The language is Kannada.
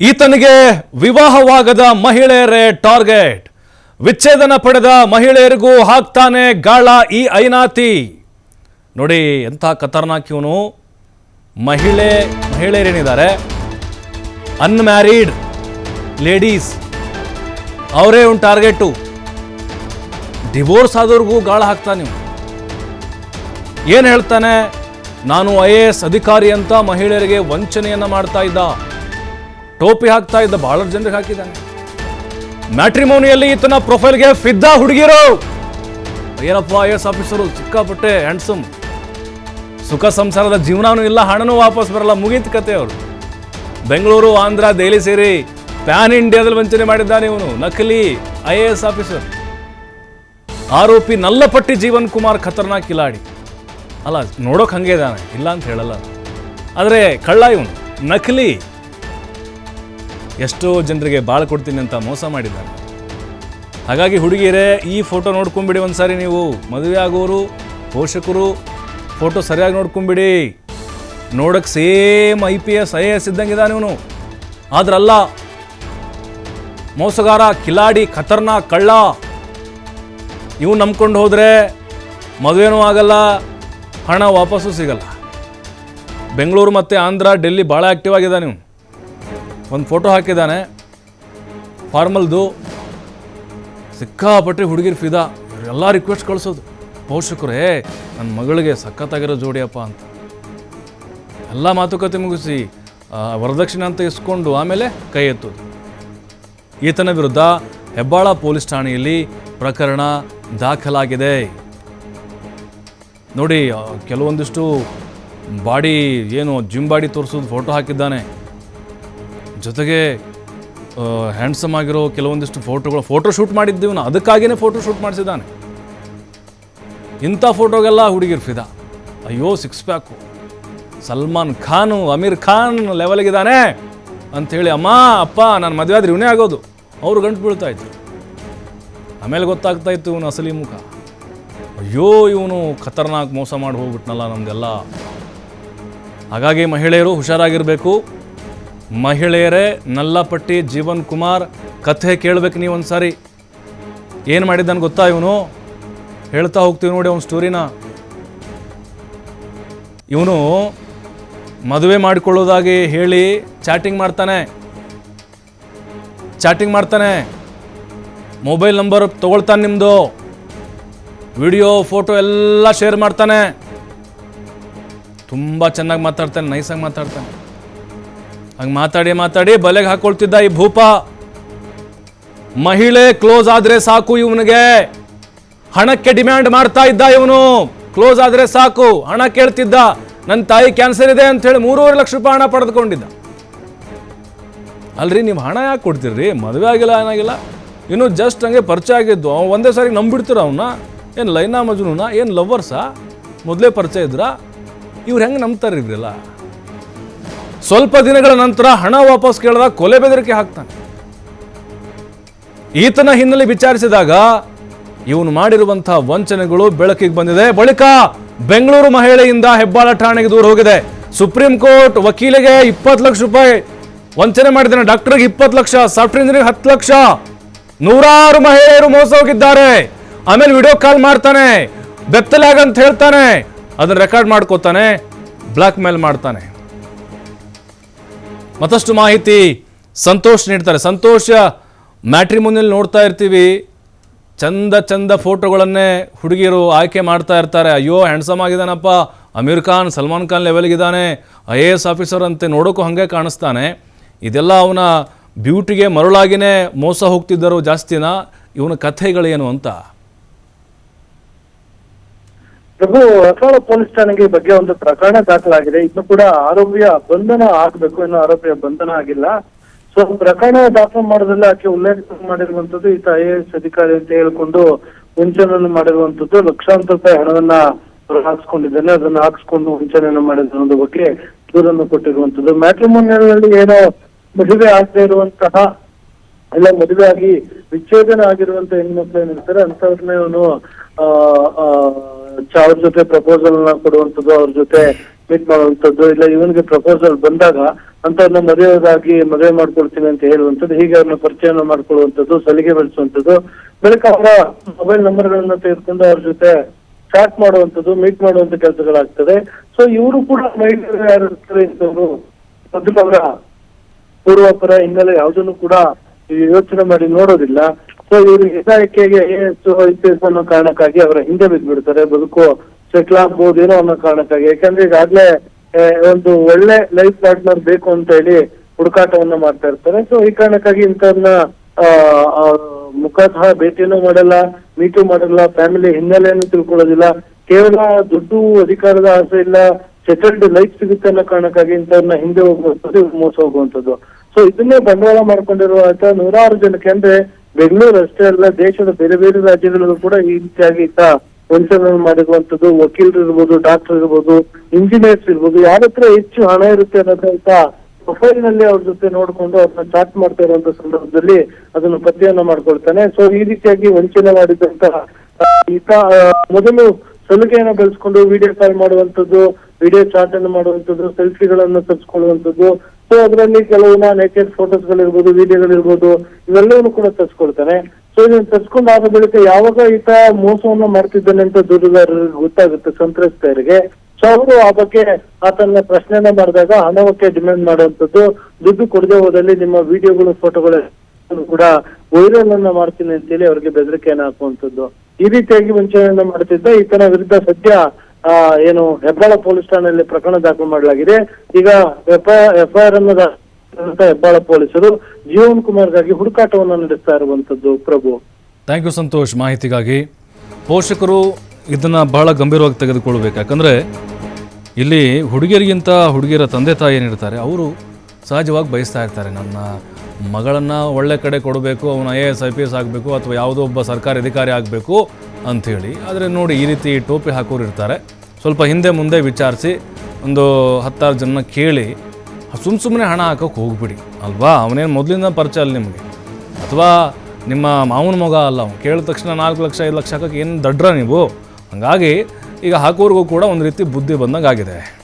ಈತನಿಗೆ ವಿವಾಹವಾಗದ ಮಹಿಳೆಯರೇ ಟಾರ್ಗೆಟ್. ವಿಚ್ಛೇದನ ಪಡೆದ ಮಹಿಳೆಯರಿಗೂ ಹಾಕ್ತಾನೆ ಗಾಳ ಈ ಐನಾತಿ. ನೋಡಿ ಎಂಥ ಖತರ್ನಾಕ್ ಇವನು. ಮಹಿಳೆ, ಮಹಿಳೆಯರೇನಿದ್ದಾರೆ? ಅನ್ಮ್ಯಾರಿಡ್ ಲೇಡೀಸ್ ಅವರೇ ಒಂದು ಟಾರ್ಗೆಟು. ಡಿವೋರ್ಸ್ ಆದವ್ರಿಗೂ ಗಾಳ ಹಾಕ್ತಾನೆ ಏನು ಹೇಳ್ತಾನೆ? ನಾನು ಐ ಎ ಎಸ್ ಅಧಿಕಾರಿ ಅಂತ ಮಹಿಳೆಯರಿಗೆ ವಂಚನೆಯನ್ನು ಮಾಡ್ತಾ ಇದ್ದ. ಟೋಪಿ ಹಾಕ್ತಾ ಇದ್ದ ಬಹಳ ಜನರಿಗೆ ಹಾಕಿದ್ದಾನೆ. ಮ್ಯಾಟ್ರಿಮೋನಿಯಲ್ಲಿ ಈತನ ಪ್ರೊಫೈಲ್ಗೆ ಫಿದ್ದಾ ಹುಡುಗಿರು ಏನಪ್ಪ ಐ ಎಸ್ ಆಫೀಸರು, ಸಿಕ್ಕಾಪಟ್ಟೆ ಹ್ಯಾಂಡ್ಸಮ್. ಸುಖ ಸಂಸಾರದ ಜೀವನವೂ ಇಲ್ಲ, ಹಣನೂ ವಾಪಸ್ ಬರಲ್ಲ, ಮುಗೀತು ಕತೆ ಅವರು ಬೆಂಗಳೂರು, ಆಂಧ್ರ, ದೆಹಲಿ ಸೇರಿ ಪ್ಯಾನ್ ಇಂಡಿಯಾದಲ್ಲಿ ವಂಚನೆ ಮಾಡಿದ್ದಾನೆ ಇವನು, ನಕಲಿ ಐ ಎ ಎಸ್ ಆಫೀಸರ್. ಆರೋಪಿ ನಲ್ಲಪಟ್ಟಿ ಜೀವನ್ ಕುಮಾರ್ ಖತರ್ನಾಕ್ ಕಿಲಾಡಿ. ಅಲ್ಲ, ನೋಡೋಕೆ ಹಂಗೆ ಇದ್ದಾನೆ, ಇಲ್ಲ ಅಂತ ಹೇಳಲ್ಲ. ಆದರೆ ಕಳ್ಳ ಇವನು, ನಕಲಿ ಎಷ್ಟೋ ಜನರಿಗೆ ಬಾಳ ಕೊಡ್ತೀನಿ ಅಂತ ಮೋಸ ಮಾಡಿದ್ದಾರೆ. ಹಾಗಾಗಿ ಹುಡುಗಿಯರೇ ಈ ಫೋಟೋ ನೋಡ್ಕೊಂಬಿಡಿ ಒಂದ್ಸಾರಿ ನೀವು. ಮದುವೆ ಆಗೋರು, ಪೋಷಕರು, ಫೋಟೋ ಸರಿಯಾಗಿ ನೋಡ್ಕೊಂಬಿಡಿ. ನೋಡಕ್ಕೆ same I P S, I A S ಇದ್ದಂಗಿದ್ದಾನೆ ಇವನು. ಆದ್ರಲ್ಲ, ಮೋಸಗಾರ, ಕಿಲಾಡಿ, ಖತರ್ನಾಕ್, ಕಳ್ಳ ಇವು ನಂಬ್ಕೊಂಡು ಹೋದರೆ ಮದುವೆನೂ ಆಗಲ್ಲ, ಹಣ ವಾಪಸ್ಸು ಸಿಗಲ್ಲ. ಬೆಂಗಳೂರು ಮತ್ತು ಆಂಧ್ರ, ಡೆಲ್ಲಿ ಭಾಳ ಆ್ಯಕ್ಟಿವ್ ಆಗಿದ್ದಾನೆ ಇವನು. ಒಂದು ಫೋಟೋ ಹಾಕಿದ್ದಾನೆ. ಫಾರ್ಮಲ್ದು. ಸಿಕ್ಕಾಪಟ್ಟೆ ಹುಡುಗಿರ್ ಫಿದಾ. ಎಲ್ಲ ರಿಕ್ವೆಸ್ಟ್ ಕಳಿಸೋದು. ಪೋಷಕರೇ ನನ್ನ ಮಗಳಿಗೆ ಸಖತ್ತಾಗಿರೋ ಜೋಡಿಯಪ್ಪ ಅಂತ. ಎಲ್ಲ ಮಾತುಕತೆ ಮುಗಿಸಿ ವರದಕ್ಷಿಣೆ ಅಂತ ಇಸ್ಕೊಂಡು ಆಮೇಲೆ ಕೈ ಎತ್ತೋದು. ಈತನ ವಿರುದ್ಧ ಹೆಬ್ಬಾಳ ಪೊಲೀಸ್ ಠಾಣೆಯಲ್ಲಿ ಪ್ರಕರಣ ದಾಖಲಾಗಿದೆ. ನೋಡಿ ಕೆಲವೊಂದಿಷ್ಟು ಬಾಡಿ, ಏನು ಜಿಮ್ ಬಾಡಿ ತೋರಿಸೋದು, ಫೋಟೋ ಹಾಕಿದ್ದಾನೆ. ಜೊತೆಗೆ ಹ್ಯಾಂಡ್ಸಮ್ ಆಗಿರೋ ಕೆಲವೊಂದಿಷ್ಟು ಫೋಟೋಗಳು ಫೋಟೋ ಶೂಟ್ ಮಾಡಿದ್ದೀವಿ ಅದಕ್ಕಾಗಿಯೇ ಫೋಟೋ ಶೂಟ್ ಮಾಡಿಸಿದ್ದಾನೆ. ಇಂಥ ಫೋಟೋಗೆಲ್ಲ ಹುಡುಗಿರು ಫಿದಾ. ಅಯ್ಯೋ ಸಿಕ್ಸ್ ಪ್ಯಾಕು ಸಲ್ಮಾನ್ ಖಾನು, ಅಮೀರ್ ಖಾನ್ ಲೆವೆಲ್ಗಿದ್ದಾನೆ ಅಂಥೇಳಿ, ಅಮ್ಮ, ಅಪ್ಪ, ನಾನು ಮದುವೆ ಆದ್ರೆ ಇವನೇ ಆಗೋದು. ಅವರು ಗಂಟು ಬೀಳ್ತಾ ಇದ್ರು. ಆಮೇಲೆ ಗೊತ್ತಾಗ್ತಾ ಇತ್ತು ಇವನು ಅಸಲಿ ಮುಖ. ಅಯ್ಯೋ, ಇವನು ಖತರ್ನಾಕ್ ಮೋಸ ಮಾಡಿ ಹೋಗ್ಬಿಟ್ನಲ್ಲ ನಮ್ದೆಲ್ಲ. ಹಾಗಾಗಿ ಮಹಿಳೆಯರು ಹುಷಾರಾಗಿರಬೇಕು. ಮಹಿಳೆಯರೇ, ನಲ್ಲಪಟ್ಟಿ ಜೀವನ್ ಕುಮಾರ್, ಕಥೆ ಕೇಳಬೇಕು ನೀವು ಒಂದ್ಸಾರಿ. ಏನು ಮಾಡಿದ್ದಾನೆ ಗೊತ್ತಾ ಇವನು? ಹೇಳ್ತಾ ಹೋಗ್ತೀವಿ ನೋಡಿ ಅವನ ಸ್ಟೋರಿನ ಇವನು ಮದುವೆ ಮಾಡಿಕೊಳ್ಳೋದಾಗಿ ಹೇಳಿ ಚಾಟಿಂಗ್ ಮಾಡ್ತಾನೆ. ಚಾಟಿಂಗ್ ಮಾಡ್ತಾನೆ. ಮೊಬೈಲ್ ನಂಬರ್ ತೊಗೊಳ್ತಾನೆ ನಿಮ್ಮದು ವಿಡಿಯೋ ಫೋಟೋ ಎಲ್ಲ ಶೇರ್ ಮಾಡ್ತಾನೆ. ತುಂಬ ಚೆನ್ನಾಗಿ ಮಾತಾಡ್ತಾನೆ ನೈಸಾಗಿ ಮಾತಾಡ್ತಾನೆ. ಹಂಗೆ ಮಾತಾಡಿ ಮಾತಾಡಿ ಬಲೆಗೆ ಹಾಕೊಳ್ತಿದ್ದ ಈ ಭೂಪ. ಮಹಿಳೆ ಕ್ಲೋಸ್ ಆದ್ರೆ ಸಾಕು ಇವನಿಗೆ. ಹಣಕ್ಕೆ ಡಿಮ್ಯಾಂಡ್ ಮಾಡ್ತಾ ಇದ್ದ ಇವನು. ಕ್ಲೋಸ್ ಆದ್ರೆ ಸಾಕು. ಹಣ ಕೇಳ್ತಿದ್ದ. ನನ್ನ ತಾಯಿ ಕ್ಯಾನ್ಸರ್ ಇದೆ ಅಂತ ಹೇಳಿ ಮೂರುವರೆ ಲಕ್ಷ ರೂಪಾಯಿ ಹಣ ಪಡೆದುಕೊಂಡಿದ್ದ. ಅಲ್ರಿ, ನೀವು ಹಣ ಯಾಕೆ ಕೊಡ್ತೀರಿ ಮದುವೆ ಆಗಿಲ್ಲ, ಏನಾಗಿಲ್ಲ? ಇನ್ನು ಜಸ್ಟ್ ಹಂಗೆ ಪರಿಚಯ ಆಗಿದ್ದು. ಅವ್ನು ಒಂದೇ ಸಾರಿ ನಂಬಿಡ್ತೀರ ಅವನ್ನ ಏನು ಲೈನಾ ಮಜುನ ಏನು ಲವ್ವರ್ಸಾ? ಮೊದಲೇ ಪರಿಚಯ ಇದ್ರಾ? ಇವ್ರು ಹೆಂಗೆ ನಂಬ್ತಾರೆ ಸ್ವಲ್ಪ ದಿನಗಳ ನಂತರ ಹಣ ವಾಪಸ್ ಕೇಳಿದಾಗ ಕೊಲೆ ಬೆದರಿಕೆ ಹಾಕ್ತಾನೆ. ಈತನ ಹಿನ್ನೆಲೆ ವಿಚಾರಿಸಿದಾಗ ಇವನು ಮಾಡಿರುವಂತಹ ವಂಚನೆಗಳು ಬೆಳಕಿಗೆ ಬಂದಿದೆ. ಬಳಿಕ ಬೆಂಗಳೂರು ಮಹಿಳೆಯಿಂದ ಹೆಬ್ಬಾಳ ಠಾಣೆಗೆ ದೂರ ಹೋಗಿದೆ. ಸುಪ್ರೀಂ ಕೋರ್ಟ್ ವಕೀಲಿಗೆ ಇಪ್ಪತ್ತು ಲಕ್ಷ ರೂಪಾಯಿ ವಂಚನೆ ಮಾಡಿದ್ದಾನೆ. ಡಾಕ್ಟರ್ಗೆ ಇಪ್ಪತ್ತು ಲಕ್ಷ, ಸಾಫ್ಟ್ವೇರ್ ಇಂಜಿನಿಯರ್ ಹತ್ತು ಲಕ್ಷ. ನೂರಾರು ಮಹಿಳೆಯರು ಮೋಸ ಹೋಗಿದ್ದಾರೆ. ಆಮೇಲೆ ವಿಡಿಯೋ ಕಾಲ್ ಮಾಡ್ತಾನೆ. ಬೆತ್ತಲಾಗ ಅಂತ ಹೇಳ್ತಾನೆ. ಅದನ್ನ ರೆಕಾರ್ಡ್ ಮಾಡ್ಕೋತಾನೆ. ಬ್ಲಾಕ್ ಮೇಲ್ ಮಾಡ್ತಾನೆ. ಮತ್ತಷ್ಟು ಮಾಹಿತಿ ಸಂತೋಷ್ ನೀಡ್ತಾರೆ. ಸಂತೋಷ ಮ್ಯಾಟ್ರಿಮೋನಿಯಲ್ಲಿ ನೋಡ್ತಾ ಇರ್ತೀವಿ. ಚಂದ ಚಂದ ಫೋಟೋಗಳನ್ನೇ ಹುಡುಗಿಯರು ಆಯ್ಕೆ ಮಾಡ್ತಾ ಇರ್ತಾರೆ. ಅಯ್ಯೋ, ಹ್ಯಾಂಡ್ಸಮ್ ಆಗಿದ್ದಾನಪ್ಪ. ಅಮೀರ್ ಖಾನ್, ಸಲ್ಮಾನ್ ಖಾನ್ ಲೆವೆಲ್ಗಿದ್ದಾನೆ ಐ ಎ ಎಸ್ ಆಫೀಸರ್ ಅಂತೆ ನೋಡೋಕ್ಕೂ ಹಾಗೆ ಕಾಣಿಸ್ತಾನೆ. ಇದೆಲ್ಲ ಅವನ ಬ್ಯೂಟಿಗೆ ಮರುಳಾಗಿನೇ ಮೋಸ ಹೋಗ್ತಿದ್ದರು ಜಾಸ್ತಿನ. ಇವನ ಕಥೆಗಳೇನು ಅಂತ? ಪ್ರಭು ಅಕಾಲ ಪೊಲೀಸ್ ಠಾಣೆಗೆ ಬಗ್ಗೆ ಒಂದು ಪ್ರಕರಣ ದಾಖಲಾಗಿದೆ. ಇನ್ನು ಕೂಡ ಆರೋಪಿಯ ಬಂಧನ ಆಗ್ಬೇಕು ಇನ್ನು ಆರೋಪಿಯ ಬಂಧನ ಆಗಿಲ್ಲ. ಸೊ ಪ್ರಕರಣ ದಾಖಲು ಮಾಡೋದ್ರಲ್ಲಿ ಆಕೆ ಉಲ್ಲೇಖ ಮಾಡಿರುವಂತದ್ದು ಈತ ಐ ಎ ಎಸ್ ಅಧಿಕಾರಿ ಅಂತ ಹೇಳ್ಕೊಂಡು ವಂಚನೆಯನ್ನು ಮಾಡಿರುವಂತದ್ದು ಲಕ್ಷಾಂತರ ರೂಪಾಯಿ ಹಣವನ್ನ ಹಾಕ್ಸ್ಕೊಂಡಿದ್ದಾನೆ. ಅದನ್ನ ಹಾಕ್ಸ್ಕೊಂಡು ವಂಚನೆಯನ್ನು ಮಾಡಿದ ಅನ್ನೋದ್ರ ಬಗ್ಗೆ ದೂರನ್ನು ಕೊಟ್ಟಿರುವಂತದ್ದು ಮ್ಯಾಟ್ರಿಮೋನಿಯಲ್ಲಿ ಏನೋ ಮದುವೆ ಆಗದೆ ಇರುವಂತಹ ಎಲ್ಲ ಮದುವೆ ಆಗಿ ವಿಚ್ಛೇದನ ಆಗಿರುವಂತ ಹೆಣ್ಮಕ್ಳು ಏನಿರ್ತಾರೆ ಅಂತವ್ರನ್ನ ಇವನು ಆ, ಚ- ಅವ್ರ ಜೊತೆ ಪ್ರಪೋಸಲ್ನ ಕೊಡುವಂತದ್ದು ಅವ್ರ ಜೊತೆ ಮೀಟ್ ಮಾಡುವಂತದ್ದು ಇಲ್ಲ ಇವನಿಗೆ ಪ್ರಪೋಸಲ್ ಬಂದಾಗ ಅಂತವ್ರನ್ನ ಮದುವೆಗಾಗಿ ಮದುವೆ ಮಾಡ್ಕೊಳ್ತೀನಿ ಅಂತ ಹೇಳುವಂಥದ್ದು, ಹೀಗೆ ಅವ್ರನ್ನ ಪರಿಚಯನ ಮಾಡ್ಕೊಳ್ಳುವಂಥದ್ದು, ಸಲಿಗೆ ಬೆಳೆಸುವಂಥದ್ದು, ಬಳಿಕ ಅವರ ಮೊಬೈಲ್ ನಂಬರ್ಗಳನ್ನ ತೆಗೆದುಕೊಂಡು ಅವ್ರ ಜೊತೆ ಚಾಟ್ ಮಾಡುವಂಥದ್ದು ಮೀಟ್ ಮಾಡುವಂತ ಕೆಲಸಗಳಾಗ್ತದೆ. ಸೊ ಇವರು ಕೂಡ ಮಹಿಳೆಯರು ಯಾರು ಇರ್ತಾರೆ ಇಂಥವ್ರು ಮೊದಲು ಅವರ ಪೂರ್ವಾಪರ ಹಿನ್ನೆಲೆ ಯಾವುದನ್ನು ಕೂಡ ಯೋಚನೆ ಮಾಡಿ ನೋಡೋದಿಲ್ಲ. ಸೊ ಇವರು ಏಕಾಏಕಿಗೆ ಹೆಚ್ಚು ಅನ್ನೋ ಕಾರಣಕ್ಕಾಗಿ ಅವರ ಹಿಂದೆ ಬಿದ್ದ್ಬಿಡ್ತಾರೆ ಬದುಕು ಸೆಟ್ಲ್ ಆಗ್ಬೋದೇನೋ ಅನ್ನೋ ಕಾರಣಕ್ಕಾಗಿ. ಯಾಕಂದ್ರೆ ಈಗಾಗ್ಲೇ ಒಂದು ಒಳ್ಳೆ ಲೈಫ್ ಪಾರ್ಟ್ನರ್ ಬೇಕು ಅಂತ ಹೇಳಿ ಹುಡುಕಾಟವನ್ನ ಮಾಡ್ತಾ ಇರ್ತಾರೆ. ಸೊ ಈ ಕಾರಣಕ್ಕಾಗಿ ಇಂಥವ್ರನ್ನ ಮುಖತಃ ಭೇಟಿನೂ ಮಾಡಲ್ಲ ಮೀಟು ಮಾಡಲ್ಲ ಫ್ಯಾಮಿಲಿ ಹಿನ್ನೆಲೆಯನ್ನು ತಿಳ್ಕೊಳ್ಳೋದಿಲ್ಲ. ಕೇವಲ ದುಡ್ಡು ಅಧಿಕಾರದ ಆಸೆ ಇಲ್ಲ ಸೆಟಲ್ಡ್ ಲೈಫ್ ಸಿಗುತ್ತೆ ಅನ್ನೋ ಕಾರಣಕ್ಕಾಗಿ ಇಂಥವ್ರನ್ನ ಹಿಂದೆ ಹೋಗುವಂಥದ್ದು ಮೋಸ ಹೋಗುವಂಥದ್ದು. ಸೊ ಇದನ್ನೇ ಬಂಡವಾಳ ಮಾಡ್ಕೊಂಡಿರುವಂತ ನೂರಾರು ಜನಕ್ಕೆ, ಅಂದ್ರೆ ಬೆಂಗಳೂರು ಅಷ್ಟೇ ಅಲ್ಲ, ದೇಶದ ಬೇರೆ ಬೇರೆ ರಾಜ್ಯಗಳಲ್ಲೂ ಕೂಡ ಈ ರೀತಿಯಾಗಿ ಈತ ವಂಚನೆ ಮಾಡಿರುವಂತದ್ದು ವಕೀಲರು ಇರ್ಬೋದು, ಡಾಕ್ಟರ್ ಇರ್ಬೋದು, ಇಂಜಿನಿಯರ್ಸ್ ಇರ್ಬೋದು, ಯಾರ ಹತ್ರ ಹೆಚ್ಚು ಹಣ ಇರುತ್ತೆ ಅನ್ನೋದಂತ ಪ್ರೊಫೈಲ್ನಲ್ಲಿ ಅವ್ರ ಜೊತೆ ನೋಡ್ಕೊಂಡು ಅವ್ರನ್ನ ಚಾಟ್ ಮಾಡ್ತಾ ಇರುವಂತ ಸಂದರ್ಭದಲ್ಲಿ ಅದನ್ನು ಪತ್ತೆಯನ್ನ ಮಾಡ್ಕೊಳ್ತಾನೆ. ಸೊ ಈ ರೀತಿಯಾಗಿ ವಂಚನೆ ಮಾಡಿದಂತ ಈತ ಮೊದಲು ಸಲುಗೆಯನ್ನು ಬೆಳೆಸ್ಕೊಂಡು ವಿಡಿಯೋ ಕಾಲ್ ಮಾಡುವಂತದ್ದು ವಿಡಿಯೋ ಚಾಟ್ ಅನ್ನು ಮಾಡುವಂತದ್ದು ಸೆಲ್ಫಿಗಳನ್ನು ತರಿಸ್ಕೊಳ್ಳುವಂತದ್ದು ಸೊ ಅದರಲ್ಲಿ ಕೆಲವನ್ನ ನೇಚರ್ ಫೋಟೋಸ್ ಗಳಿರ್ಬೋದು ವಿಡಿಯೋಗಳಿರ್ಬೋದು ಇವೆಲ್ಲವನ್ನು ಕೂಡ ತರಿಸ್ಕೊಳ್ತಾನೆ. ಸೊ ಇದನ್ನ ಆದ ಬಳಿಕ ಯಾವಾಗ ಈತ ಮೋಸವನ್ನ ಮಾಡ್ತಿದ್ದಾನೆ ಅಂತ ದೂರುದಾರರಿಗೆ ಗೊತ್ತಾಗುತ್ತೆ, ಸಂತ್ರಸ್ತರಿಗೆ. ಸೊ ಅವರು ಆ ಬಗ್ಗೆ ಆತನ ಪ್ರಶ್ನೆಯನ್ನ ಮಾಡಿದಾಗ ಹಣವಕ್ಕೆ ಡಿಮ್ಯಾಂಡ್ ಮಾಡುವಂತದ್ದು ದುಡ್ಡು ಕೊಡದೆ ಹೋದಲ್ಲಿ ನಿಮ್ಮ ವಿಡಿಯೋಗಳು ಫೋಟೋಗಳು ಕೂಡ ವೈರಲ್ ಅನ್ನ ಮಾಡ್ತೀನಿ ಅಂತೇಳಿ ಅವ್ರಿಗೆ ಬೆದರಿಕೆಯನ್ನು ಹಾಕುವಂತದ್ದು ಈ ರೀತಿಯಾಗಿ ವಂಚನೆಯನ್ನ ಮಾಡ್ತಿದ್ದ ಈತನ ವಿರುದ್ಧ ಸದ್ಯ ಏನು ಹೆಬ್ಬಾಳ ಪೊಲೀಸ್ ಠಾಣೆಯಲ್ಲಿ ಪ್ರಕರಣ ದಾಖಲು ಮಾಡಲಾಗಿದೆ. ಈಗ ಎಫ್ಐಆರ್ ಅನ್ನು ಹೆಬ್ಬಾಳ ಪೊಲೀಸರು ಜೀವನ್ ಕುಮಾರ್ಗಾಗಿ ಹುಡುಕಾಟವನ್ನು ನಡೆಸ್ತಾ ಇರುವಂತದ್ದು ಪ್ರಭು. Thank you Santosh. ಮಾಹಿತಿಗಾಗಿ ಪೋಷಕರು ಇದನ್ನ ಬಹಳ ಗಂಭೀರವಾಗಿ ತೆಗೆದುಕೊಳ್ಬೇಕು. ಯಾಕಂದ್ರೆ ಇಲ್ಲಿ ಹುಡುಗಿಯರಿಗಿಂತ ಹುಡುಗಿಯರ ತಂದೆ ತಾಯಿ ಏನಿರ್ತಾರೆ, ಅವರು ಸಹಜವಾಗಿ ಬಯಸ್ತಾ ಇರ್ತಾರೆ. ನನ್ನ ಮಗಳನ್ನು ಒಳ್ಳೆ ಕಡೆ ಕೊಡಬೇಕು, ಅವನು I A S I P S ಆಗಬೇಕು, ಅಥವಾ ಯಾವುದೋ ಒಬ್ಬ ಸರ್ಕಾರಿ ಅಧಿಕಾರಿ ಆಗಬೇಕು. ಅಂಥೇಳಿ. ಆದರೆ ನೋಡಿ ಈ ರೀತಿ ಟೋಪಿ ಹಾಕೋರು ಇರ್ತಾರೆ. ಸ್ವಲ್ಪ ಹಿಂದೆ ಮುಂದೆ ವಿಚಾರಿಸಿ ಒಂದು ಹತ್ತಾರು ಜನ ಕೇಳಿ ಸುಮ್ಮ ಸುಮ್ಮನೆ ಹಣ ಹಾಕೋಕೆ ಹೋಗ್ಬಿಡಿ. ಅಲ್ವಾ? ಅವನೇನು ಮೊದಲಿಂದ ಪರಿಚಯ ಅಲ್ಲ ನಿಮಗೆ. ಅಥವಾ ನಿಮ್ಮ ಮಾವನ ಮಗ ಅಲ್ಲ ಅವ್ನು. ಕೇಳಿದ ತಕ್ಷಣ ನಾಲ್ಕು ಲಕ್ಷ, ಐದು ಲಕ್ಷ ಹಾಕೋಕೆ ಏನು ದಡ್ರ ನೀವು? ಹಾಗಾಗಿ ಈಗ ಹಾಕೋರಿಗೂ ಕೂಡ ಒಂದು ರೀತಿ ಬುದ್ಧಿ ಬಂದಂಗೆ ಆಗಿದೆ